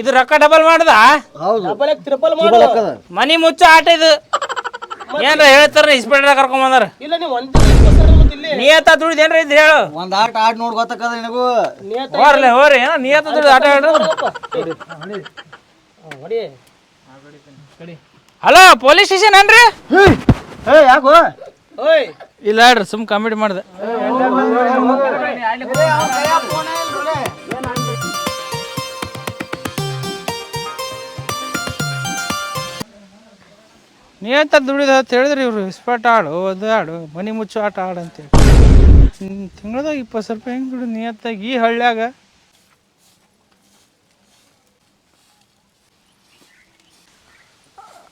ಇದು ರೊಕ್ಕ ಡಬಲ್ ಮಾಡ್ದ? ಹೌದು. ಮಾಡು. ಮನಿ ಮುಚ್ಚ ಆಟ ಇದು. ಏನ್ರ ಹೇಳ್ತಾರ ಇಸ್ಪೇಟ್ರ ಕರ್ಕೊಂಡ್ ಬಂದಾರ. ಇಲ್ಲ ನೀವು ಒಂದ್ ನಿಯತ ದುಡಿದೇನ್ರ ಇದ್ ಹೇಳು. ಒಂದ್ ಆಟ ಆಟ ನೋಡ್ ಗೊತ್ತಾಕದ ನಿನಗೂ. ಹೋರ್ಲೆ ಹೋರಿ ಏನೋ ನಿಯತ ದುಡಿದ ಆಟ ಆಡ್ರು? ಹೊಡಿ. ಹಲೋ ಪೊಲೀಸ್ ಸ್ಟೇಷನ್ ಏನ್ರಿ? ಏ ಯಾಕೋ? ಓಯ್. ಇಲ್ಲ ಹೇಳ್ರಿ ಸುಮ್ ಕಾಮಿಡಿ ಮಾಡ್ದೆ. ನಿಯತ ದುಡಿದ ಅಂತ ಹೇಳಿದ್ರಿ ಇವ್ರು ಇಸ್ಪಾಟ್ ಆಡು ಅದು ಆಡು ಮನಿ ಮುಚ್ಚು ಆಟ ಆಡು ಅಂತೇಳಿ. ತಿಂಗಳದಾಗ ಇಪ್ಪತ್ತು ಸಾವಿರ ರೂಪಾಯಿ ಹೆಂಗೆ ದುಡಿದು ನಿಯತ್ತಾಗಿ ಈ ಹಳ್ಳ್ಯಾಗ?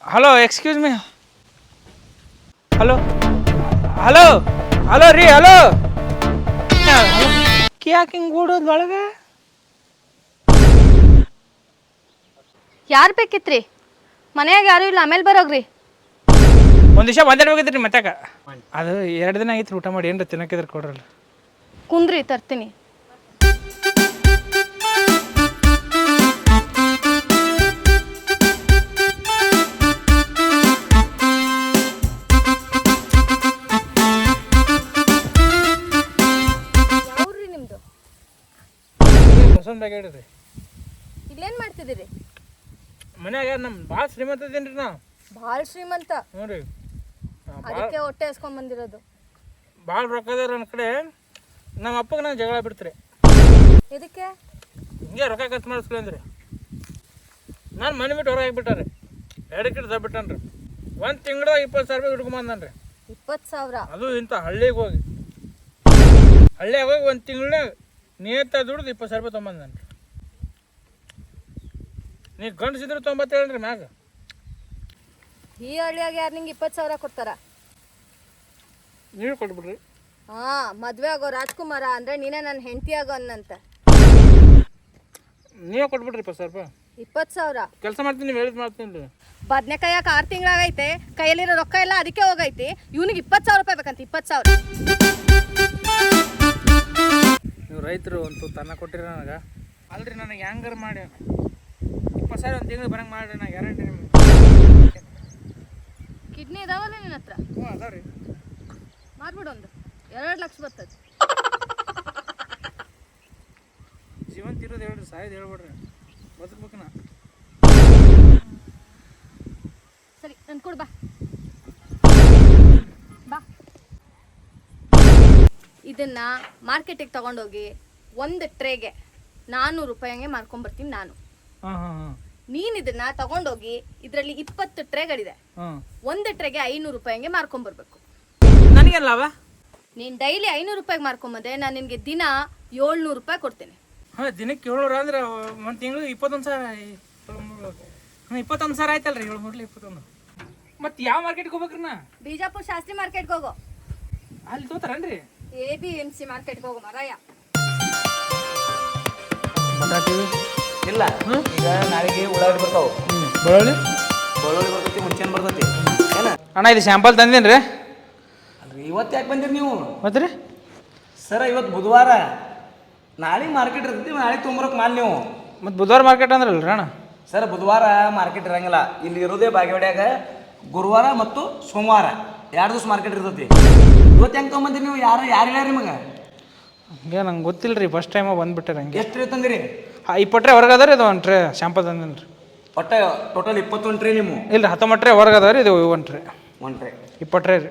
Hello excuse me hello hello hello ರೀ ಹಲೋ ಯಾಕೆ ಹಿಂಗೆ ಓಡೋದು ಒಳಗೆ? ಯಾರು ಬೇಕಿತ್ರಿ? ಮನ್ಯಾಗ ಯಾರು ಇಲ್ಲ ಆಮೇಲೆ ಬರೋಗ್ರಿ. ಒಂದು ದಿವಸ ಹೋಗಿದ್ರಿ ಮತ್ತೆ ಅದು ಎರಡು ದಿನ ಆಗಿತ್ತು ಊಟ ಮಾಡಿ ಏನ್ರ ತಿನ್ನಕ್ಕಿದ್ರೆ ಕೊಡ್ರಲ್ಲ? ಕುಂದ್ರಿ ತರ್ತೀನಿ. ಬ್ಯಾಗ್ ಹೇಳಿರಿ. ಇಲ್ಲೇನ್ ಮಾಡ್ತಿದ್ದೀರಿ? ಮನ್ಯಾಗ ನಮ್ಮ ಭಾಳ ಶ್ರೀಮಂತ ಇದೇನ್ರಿ ನಾ ಭಾಳ ಶ್ರೀಮಂತ. ಹ್ಞೂ ರೀ ಅದಕ್ಕೆ ಹೊಟ್ಟೆ ಹಸ್ಕೊಂಡ್ ಬಂದಿರೋದು. ಭಾಳ ರೊಕ್ಕ ಅದಾರ ನನ್ನ ಕಡೆ. ನಮ್ಮ ಅಪ್ಪಗೆ ನಾನು ಜಗಳ ಬಿಡ್ತೀರಿ. ಇದಕ್ಕೆ ಹಿಂಗೆ ರೊಕ್ಕ ಖರ್ಚು ಮಾಡಿಸ್ಕೊಂಡ್ರಿ ನಾನು ಮನೆ ಬಿಟ್ಟು ಹೊರಗೆ ಹಾಕ್ಬಿಟ್ಟಾರೆ ಎರಡು ಕಿಟ್ ದಬ್ಬಿಟ್ಟನ್ರಿ ಒಂದು ತಿಂಗ್ಳದಾಗ ಇಪ್ಪತ್ತು ಸಾವಿರ ರೂಪಾಯಿ ಹಿಡ್ಕೊಂಬಂದನ್ರಿ ಇಪ್ಪತ್ತು ಸಾವಿರ. ಅದು ಇಂಥ ಹಳ್ಳಿಗೆ ಹೋಗಿ. ಹಳ್ಳಿಯಾಗ ಹೋಗಿ ಒಂದು ತಿಂಗಳಾಗ ನಿಯತ್ತ ದುಡ್ದು ಇಪ್ಪತ್ತು ಸಾವಿರ ರೂಪಾಯಿ ತೊಗೊಂಬಂದನ್ರಿ ನೀ ಗಂಡಸಿದ್ರು ತೊಂಬತ್ತೇಳ್ರಿ ಮ್ಯಾಗ. ಈ ಹಳ್ಳಿಯಾಗ ಯಾರು ನಿಂಗೆ ಇಪ್ಪತ್ತು ಸಾವಿರ ಕೊಡ್ತಾರ? ನೀವು ಕೊಟ್ಬಿಡ್ರಿ. ಹಾ ಮದ್ವೆ ಆಗೋ ರಾಜ್ಕುಮಾರ ಅಂದ್ರೆ ನೀನೇ ನನ್ನ ಹೆಂಡತಿ ಆಗೋ ಅನ್ನಂತ. ನೀವೇ ಕೊಟ್ಬಿಡ್ರಿ ಇಪ್ಪತ್ತು ಸಾವಿರ ರೂಪಾಯಿ. ಇಪ್ಪತ್ತು ಸಾವಿರ? ಕೆಲಸ ಮಾಡ್ತೀನಿ ನೀವು ಹೇಳಿದ್ ಮಾಡ್ತೀನಿ ರೀ ಬದ್ನೆಕಾಯಿ ಯಾಕೆ ಆರು ತಿಂಗಳಾಗೈತೆ ಕೈಯಲ್ಲಿರೋ ರೊಕ್ಕ ಎಲ್ಲ ಅದಕ್ಕೆ ಹೋಗೈತಿ. ಇವನಿಗೆ ಇಪ್ಪತ್ತು ಸಾವಿರ ರೂಪಾಯಿ ಬೇಕಂತ ಇಪ್ಪತ್ತು ಸಾವಿರ. ರೈತರು ಒಂದು ತನ್ನ ಕೊಟ್ಟಿರ ನನಗೆ. ಅಲ್ರಿ ನನಗೆ ಹ್ಯಾಂಗರ್ ಮಾಡಿ. ಇಪ್ಪತ್ತು ಸಾವಿರ ಒಂದು ತಿಂಗಳು ಬರಂಗೆ ಮಾಡಿ ನಾ ಗ್ಯಾರಂಟಿ ನಿಮ್ಗೆ. ಕಿಡ್ನಿ ಇದಾವಲ್ಲ ನಿನ್ನ ಹತ್ರ? ಹ್ಞೂ ಅದಾವ ರೀ ಮಾರ್ಬಿಡು ಒಂದು. ಎರಡು ಲಕ್ಷ ಬರ್ತದೆ. ಜೀವಂತ ಇರೋದು ಹೇಳ್ರಿ ಸಾಯ್ದು ಹೇಳ್ಬಿಡ್ರಿ. ಬದುಕ್ಬೇಕು ನಾ. ಸರಿ ನಾನು ಕೊಡು ಇದನ್ನ ಮಾರ್ಕೆಟಿಗೆ ತಗೊಂಡೋಗಿ ಒಂದು ಟ್ರೇಗೆ ನಾನ್ನೂರು ರೂಪಾಯಿಗೆ ಮಾರ್ಕೊಂಡ್ಬರ್ತೀನಿ ನಾನು. ನೀನ್ ಇದನ್ನ ತಗೊಂಡೋಗಿ ಇದರಲ್ಲಿ ಇಪ್ಪತ್ತು ಟ್ರೇಗಳಿದೆ ಒಂದು ಟ್ರೇಗೆ ಐನೂರು ರೂಪಾಯಿ ಮಾರ್ಕೊಂಬರ್ಬೇಕು ಮಾರ್ಕೊಂಡ್ಬರ್ಬೇಕು ಲಾಭ ನೀನ್ ಡೈಲಿ ಐನೂರು ರೂಪಾಯಿಗೆ ಮಾರ್ಕೊಂಬಂದ್ರೆ ನಾನು ನಿನ್ಗೆ ದಿನ ಏಳ್ನೂರು ರೂಪಾಯಿ ಕೊಡ್ತೇನೆ. ಹಾಂ ದಿನಕ್ಕೆ ಏಳ್ನೂರು ಅಂದ್ರೆ ಒಂದು ತಿಂಗಳು ಇಪ್ಪತ್ತೊಂದು ಸಾವಿರ ಇಪ್ಪತ್ತೊಂದು ಸಾವಿರ ಆಯ್ತಲ್ರಿ ಇಪ್ಪತ್ತೊಂದು. ಮತ್ತು ಯಾವ ಮಾರ್ಕೆಟ್ಗೆ ಹೋಗ್ಬೇಕ್ರಿ ನಾ? ಬಿಜಾಪುರ ಶಾಸ್ತ್ರಿ ಮಾರ್ಕೆಟ್ಗೆ ಹೋಗೋ. ಅಲ್ಲಿ ತೋತಾರನ್ರಿ ಎ ಬಿ ಎಂ ಸಿ ಮಾರ್ಕೆಟ್ಗೆ ಹೋಗೋ ಮರಾಯ. ಬಟಾಟಿ ಇಲ್ಲ. ಈಗ ನಾಳೆಗೆ ಉಳ್ಳಾಗಡ್ಡಿ ಬರ್ತಾವ. ಬೆಳ್ಳುಳ್ಳಿ? ಬೆಳ್ಳುಳ್ಳಿ ಬರ್ತೈತಿ ಮುಂಚೆನ್ ಬರ್ತೈತಿ. ಏನ? ಅಣ್ಣ ಇದು ಸ್ಯಾಂಪಲ್ ತಂದೇನ್ರಿ. ರೀ ಅಲ್ರಿ ಇವತ್ತು ಯಾಕೆ ಬಂದಿರಿ ನೀವು? ಮತ್ತೆ ರೀ ಸರ ಇವತ್ತು ಬುಧವಾರ. ನಾಳೆ ಮಾರ್ಕೆಟ್ ಇರ್ತೈತಿ ನಾಳೆ ತೊಗೊಂಬರಕ್ ಮಾಲ್ ನೀವು. ಮತ್ತು ಬುಧವಾರ ಮಾರ್ಕೆಟ್ ಅಂದ್ರಲ್ಲ ರೀ ಅಣ್ಣ? ಸರ್ ಬುಧವಾರ ಮಾರ್ಕೆಟ್ ಇರಂಗಿಲ್ಲ. ಇಲ್ಲಿ ಇರೋದೇ ಬಾಗೇವಾಡ್ಯಾಗ ಗುರುವಾರ ಮತ್ತು ಸೋಮವಾರ. ಎರಡು ದಿವಸ ಮಾರ್ಕೆಟ್ ಇರ್ತೈತಿ. ಇವತ್ತು ಹೆಂಗೆ ತೊಗೊಂಬಂದ್ರಿ ನೀವು? ಯಾರು ಯಾರು ಹೇಳ್ಯಾರ ನಿಮಗೆ? ಹಂಗೆ ನಂಗೆ ಗೊತ್ತಿಲ್ಲ ರೀ ಫಸ್ಟ್ ಟೈಮ್ ಬಂದ್ಬಿಟ್ಟಾರೆ ಹಂಗೆ ಎಷ್ಟು ರೀ ತಂದಿರಿ? ಹಾಂ ಇಪ್ಪಟ್ರೆ ಹೊರಗೆ ಅದ ರೀ ಇದು ಒಂದು ಟ್ರೇ ಶಾಂಪಲ್ ತಂದೇನು ರೀ ಒಟ್ಟ ಟೋಟಲ್ ಇಪ್ಪತ್ತೊಂದು ಟ್ರೇ ನೀವು ಇಲ್ಲ ರೀ ಹತ್ತೊಂಬತ್ತು ಟ್ರೇ ಹೊರಗೆ ಅದ ರೀ ಇದು ಒಂದು ಟ್ರೇ ಒಂದು ಟ್ರೇ ಇಪ್ಪತ್ತು ಟ್ರೇ ರೀ.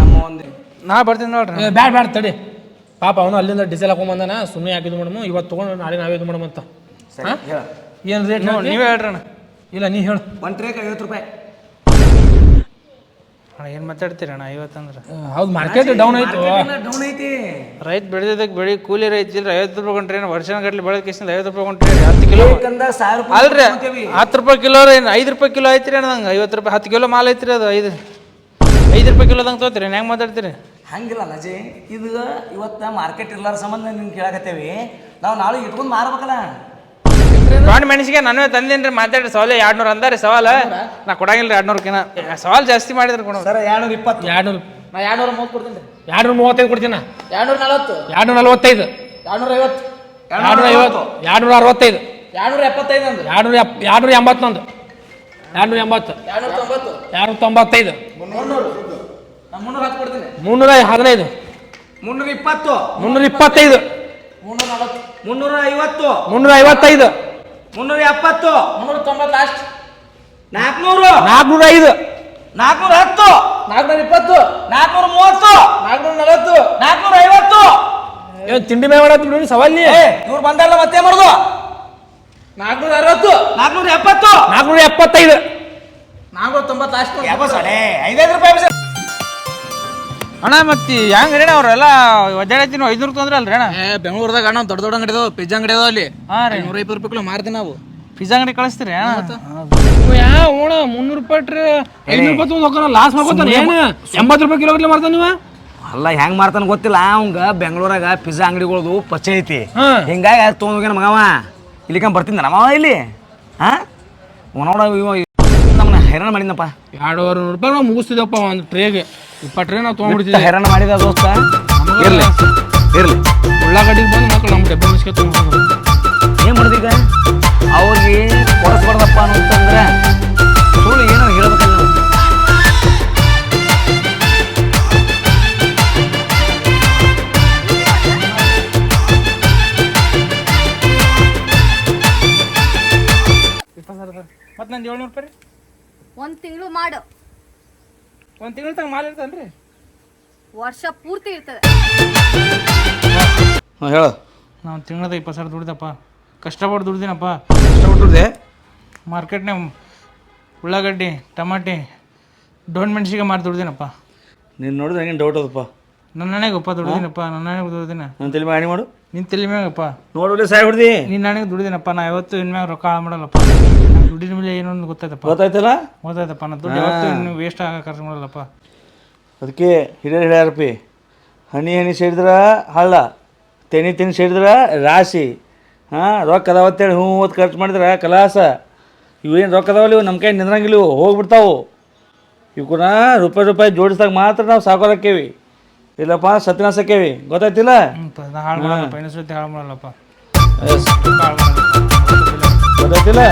ನಮ್ಮ ಒಂದು ನಾ ಬರ್ತೀನಿ ನೋಡ್ರಿ ಬ್ಯಾಡ ಬ್ಯಾಡ ತಡಿ. ಪಾಪ ಅವನು ಅಲ್ಲಿಂದ ಡೀಸೆಲ್ ಹಾಕೊಂಬಂದಾನ ಸುಮ್ಮನೆ ಹಾಕಿದ್ದು ಮಾಡಮು ಇವತ್ತು ತೊಗೊಂಡು ನಾಳೆ ನಾವೇ ಇದು ಮಾಡಮ್ ಅಂತ ಸರಿ ಹೇಳ. ಏನು ರೇಟ್ ನೀವು ನೀವೇ ಹೇಳ್ರಿ ಅಣ್ಣ. ಇಲ್ಲ ನೀ ಹೇಳು. ಒಂದು ಟ್ರೇಗೆ ಐವತ್ತು ರೂಪಾಯಿ. ಏನು ಮಾತಾಡ್ತೀರಿ ಅಣ್ಣ ಐವತ್ತಂದ್ರೆ? ಹೌದು ಮಾರ್ಕೆಟ್ ಡೌನ್ ಆಯ್ತು. ಡೌನ್ ಐತಿ. ರೈತ ಬೆಳೆದಿದ್ದಕ್ಕೆ ಬೆಳಿ ಕೂಲಿ ರೈತ ಇಲ್ಲ ಐವತ್ತು ರೂಪಾಯಿ ಕೊಂಡ್ರೆ ಏನು? ವರ್ಷನ ಗಟ್ಲೆ ಬೆಳೆದ ಕೇಸಿಂದ ಐವತ್ತು ರೂಪಾಯಿ ಕೊಂಡ್ರೆ ಹತ್ತು ಕಿಲೋ ಅಲ್ರಿ. ಹತ್ತು ರೂಪಾಯಿ ಕಿಲೋ ರೀ ಐದು ರೂಪಾಯಿ ಕಿಲೋ ಐತ್ರಿ ಅಣ್ಣ ನಂಗೆ. ಐವತ್ತು ರೂಪಾಯಿ ಹತ್ತು ಕಿಲೋ ಮಾಲ್ ಐತ್ರಿ ಅದು ಐದು. ಐದು ರೂಪಾಯಿ ಕಿಲೋದಂಗೆ ತೊಗೋತೀರಿ ಹೆಂಗೆ ಮಾತಾಡ್ತೀರಿ? ಹಂಗಿಲ್ಲ ನಜಿ ಇದು ಇವತ್ತು ಮಾರ್ಕೆಟ್ ಇರ್ಲಾರ ಸಂಬಂಧ ನಿಮ್ಗೆ ಕೇಳಕತ್ತೇವಿ. ನಾವು ನಾಳೆ ಇಟ್ಕೊಂಡು ಮಾರ್ಬೇಕಲ್ಲ. ಬಾಂಡ್ ಮೆಣಸಿಗೆ ನಾನೇ ತಂದೇನ್ರಿ ಮಾತಾಡ್ರಿ ಸವಾಲ ಎರಡು ನೂರು ಅಂದಾರಿ ಸವಾಲ. ನಾ ಕೊಡಂಗಿಲ್ಲ ರೀ ಎರಡು ನೂರಕ್ಕಿನ ಸವಾಲ್ ಜಾಸ್ತಿ ಮಾಡಿದ್ರಿ ಕೊಡೋ. ಸರ್ ಎರಡ್ನೂರ ಇಪ್ಪತ್ತು. ಎರಡು ನಾ ಎರಡ್ನೂರ ಮೂವತ್ತು ಕೊಡ್ತೀನಿ ಎರಡ್ನೂರ ಮೂವತ್ತೈದು ಕೊಡ್ತೀನಿ? ಎರಡ್ನೂರ ನಲವತ್ತು. ಎರಡ್ನೂರ ನಲವತ್ತೈದು. ಎರಡ್ನೂರ ಐವತ್ತು. ಎರಡ್ನೂರ ಐವತ್ತು. ಎರಡ್ನೂರ ಅರವತ್ತೈದು. ಎರಡ್ನೂರ ಎಪ್ಪತ್ತೈದು ಅಂದು ಎರಡ್ನೂರ ಎಪ್ ಎರಡ್ನೂರ ಎಂಬತ್ತೊಂದು. ಎರಡ್ನೂರ ಎಂಬತ್ತು. ಎರಡ್ನೂರ ತೊಂಬತ್ತು. ಎರಡ್ನೂರ ತೊಂಬತ್ತೈದು. ಮುನ್ನೂರು ನಾನು ಮುನ್ನೂರ ಹತ್ತು ಕೊಡ್ತೀನಿ ಮುನ್ನೂರ ಹದಿನೈದು. ಮುನ್ನೂರ ಇಪ್ಪತ್ತು. ಮುನ್ನೂರ ಇಪ್ಪತ್ತೈದು. ಮುನ್ನೂರ ನಲವತ್ತು. ಮುನ್ನೂರ ಐವತ್ತು. ಮುನ್ನೂರ ಐವತ್ತೈದು. ಮುನ್ನೂರ ಎಪ್ಪತ್ತು ಮುನ್ನೂರ ತೊಂಬತ್ತು ಲಾಸ್ಟ್ ನಾಲ್ಕುನೂರು. ನಾಲ್ಕುನೂರ ಐದು ನಾಲ್ಕುನೂರ ಹತ್ತು ನಾಲ್ಕುನೂರ ಇಪ್ಪತ್ತು ನಾಲ್ಕುನೂರ ಮೂವತ್ತು ನಾಲ್ಕುನೂರ ನಲವತ್ತು ನಾಲ್ಕುನೂರ ಐವತ್ತು ಏನು ತಿಂಡಿ ಮೇಲೆ ಮಾಡತ್ತಿ ಬಿಡಿ ಸವಾಲಿ. ಇವ್ರು ಬಂದಲ್ಲ ಮತ್ತೆ ಮಾಡುದು? ನಾಲ್ಕುನೂರ ಅರವತ್ತು ನಾಲ್ಕುನೂರ ಎಪ್ಪತ್ತು ನಾಲ್ಕುನೂರ ಎಪ್ಪತ್ತೈದು ನಾಲ್ಕುನೂರ ತೊಂಬತ್ತು ಲಾಸ್ಟ್ ಐದೈದು ರೂಪಾಯಿ. ಅಣ್ಣ ಮತ್ತೆ ಹೆಂಗ್ ರೀ ಅವರೆಲ್ಲ ಒದ್ದಾಡತ್ತೀನಿ ಐದ್ನೂರು ತೊಂದ್ರೆ ಅಲ್ರಿ ಅಣ್ಣ? ಏ ಬೆಂಗಳೂರದಾಗ ಅಣ್ಣ ದೊಡ್ಡ ದೊಡ್ಡ ಅಂಗಡಿ ಅದಾವ ಪಿಜ್ಜಾ ಅಂಗಡಿ ಅದಾವ ಅಲ್ಲಿ. ಹಾಂ ರೀ. ನೂರ ಇಪ್ಪತ್ತು ರೂಪಾಯಿ ಮಾರ್ತೀವಿ ನಾವು. ಪಿಜ್ಜಾ ಅಂಗಡಿ ಕಳಿಸ್ತೀರಿ ಅಣ್ಣ? ಯಾವ ಓಣ ಮುನ್ನೂರು ರೂಪಾಯಿ ಇಟ್ರೆ ಐನೂರು ರೂಪಾಯಿ ತೊಗೊಂಡು ಹೋಗೋಣ ಲಾಸ್ ಮಾಡ್ಕೊತಾನೆ ಏನು? ಎಂಬತ್ತು ರೂಪಾಯಿ ಕಿಲೋ ಗಟ್ಲೆ ಮಾಡ್ತಾನೆ ನೀವು? ಅಲ್ಲ ಹೆಂಗ್ ಮಾಡ್ತಾನ ಗೊತ್ತಿಲ್ಲ ಅವಂಗ ಬೆಂಗಳೂರಾಗ ಪಿಜ್ಜಾ ಅಂಗಡಿಗಳದು ಪಚ್ಚೆ ಐತಿ. ಹಿಂಗಾಗಿ ಅದು ತೊಗೊಂಡೋಗ್ಯಾನ ಮಗವ. ಇಲ್ಲಿಕಂಬ ಬರ್ತೀನಿ ನಮ್ಮ ಇಲ್ಲಿ? ಹಾ? ನೋಡ ಇವ ಹೈರಾಣ ಮಾಡಿದಪ್ಪ ಎರಡೂವರೆ ನೂರು ರೂಪಾಯಿ ನಾವು ಮುಗಿಸ್ತಿದ್ದಪ್ಪ ಒಂದು ಟ್ರೇಗೆ. ಇಪ್ಪತ್ತು ಟ್ರೇ ನಾವು ತೊಗೊಂಡ್ಬಿಡ್ತೀವಿ ತೊಗೊಂಡ್ಬಿಡ್ತಿದ್ದೆ ಹೈರಾಣ ಮಾಡಿದ ದೋಸ್ತ? ಇರಲಿ ಇರಲಿ. ಉಳ್ಳಾಗಡ್ಡಿಗೆ ಬಂದು ಮಕ್ಕಳು ನಮ್ಮ ಡಬ್ಬೆ ಮಿಸ್ಕೆ ತೊಗೊಂಡು ಏನು ಮಾಡಿದೀಗ? ಅವ್ರಿಗೆ ಕೊಡಿಸ್ಬಾರ್ದಪ್ಪ ಅಂತಂದ್ರೆ ಸುಳ್ಳು ಏನೋ ಹೇಳ್ಬೇಕು. ಮತ್ತೆ ನಂದು ಏಳ್ನೂರು ರೂಪಾಯಿ ಒಂದು ತಿಂಗಳು ಮಾಡು. ಒಂದು ತಿಂಗಳ ತನಕ ಮಾಲ್ ಇರ್ತಾನೆ ರೀ ವರ್ಷ ಪೂರ್ತಿ ಇರ್ತದೆ. ಹಾಂ ಹೇಳು. ನಾವು ತಿಂಗಳದ ಇಪ್ಪತ್ತು ಸಾವಿರ ದುಡ್ದಪ್ಪ. ಕಷ್ಟಪಟ್ಟು ದುಡ್ದಿನಪ್ಪ. ಕಷ್ಟಪಟ್ಟಿದ್ದೆ ಮಾರ್ಕೆಟ್ನಾಗ ಉಳ್ಳಾಗಡ್ಡಿ ಟಮಾಟಿ ಡೋನ್ ಮೆಣಸಿಗೆ ಮಾರಿ ದುಡ್ದಿನಪ್ಪ. ನೀನು ನೋಡಿದ್ರೆ ಹಂಗೆ ಡೌಟ್ ಅದಪ್ಪ. ನನ್ನ ಒಪ್ಪ ದುಡ್ದಿನಪ್ಪ ನನ್ನ ನನಗೆ ದುಡ್ದಿನ. ನನ್ನ ತಲೆ ಮಾಡಿ ಮಾಡು. ನಿನ್ನ ತಲೆ ಮ್ಯಾಗಪ್ಪ. ನೋಡಿ ಸಾಯ್ ಹೊಡ್ದಿ. ನೀನು ನನಗೆ ದುಡ್ದಿನಪ್ಪ ನಾ ಯಾವತ್ತು ಇನ್ಮ್ಯಾಗ ರೊಕ್ಕ ಹಾಳು ಮಾಡಲ್ಲಪ್ಪ. ದುಡ್ಡಿನ ಮೇಲೆ ಏನೋ ಒಂದು ಗೊತ್ತಾಯ್ತಪ್ಪ. ಗೊತ್ತಾಯ್ತಲ್ಲ? ಗೊತ್ತಾಯ್ತಪ್ಪ ನನ್ನ ದುಡ್ಡು ಯಾವತ್ತೂ ವೇಸ್ಟ್ ಆಗ ಖರ್ಚು ಮಾಡಲ್ಲಪ್ಪ ಅದಕ್ಕೆ ಹಿರಿಯರು ಹೇಳ್ಯಾರಪ್ಪಿ ಹನಿ ಹನಿ ಸೇರಿದ್ರ ಹಳ್ಳ ತೆನಿ ತೆನಿ ಸೇರಿದ್ರ ರಾಶಿ ಹಾಂ ರೊಕ್ಕ ಅದಾವತ್ತೇಳಿ ಹ್ಞೂ ಓದ್ ಖರ್ಚು ಮಾಡಿದ್ರೆ ಕಲಾಸ ಇವೇನು ರೊಕ್ಕ ಅದಾವಲ್ಲ ಇವು ನಮ್ಮ ಕೈ ನಿಂದ್ರಂಗಿಲ್ಲ ಇವು ಹೋಗ್ಬಿಡ್ತಾವು. ಇವಕ್ಕೂನ ರೂಪಾಯಿ ರೂಪಾಯಿ ಜೋಡಿಸಿದಾಗ ಮಾತ್ರ ನಾವು ಸಾಕೋರಕ್ಕೇವಿ ಇಲ್ಲಪ್ಪ ಸತ್ಯನಾಸಕ್ಕೇವಿ ಗೊತ್ತಾಯ್ತಿಲ್ಲ? ಹಾಳು ಮಾಡಲ್ಲಪ್ಪ ಇನ್ನೊಂದು ಸತಿ ರೊಕ್ಕ ಹಾಳು ಮಾಡಲ್ಲಪ್ಪ. ಗೊತ್ತಾಯ್ತಿಲ್ಲ?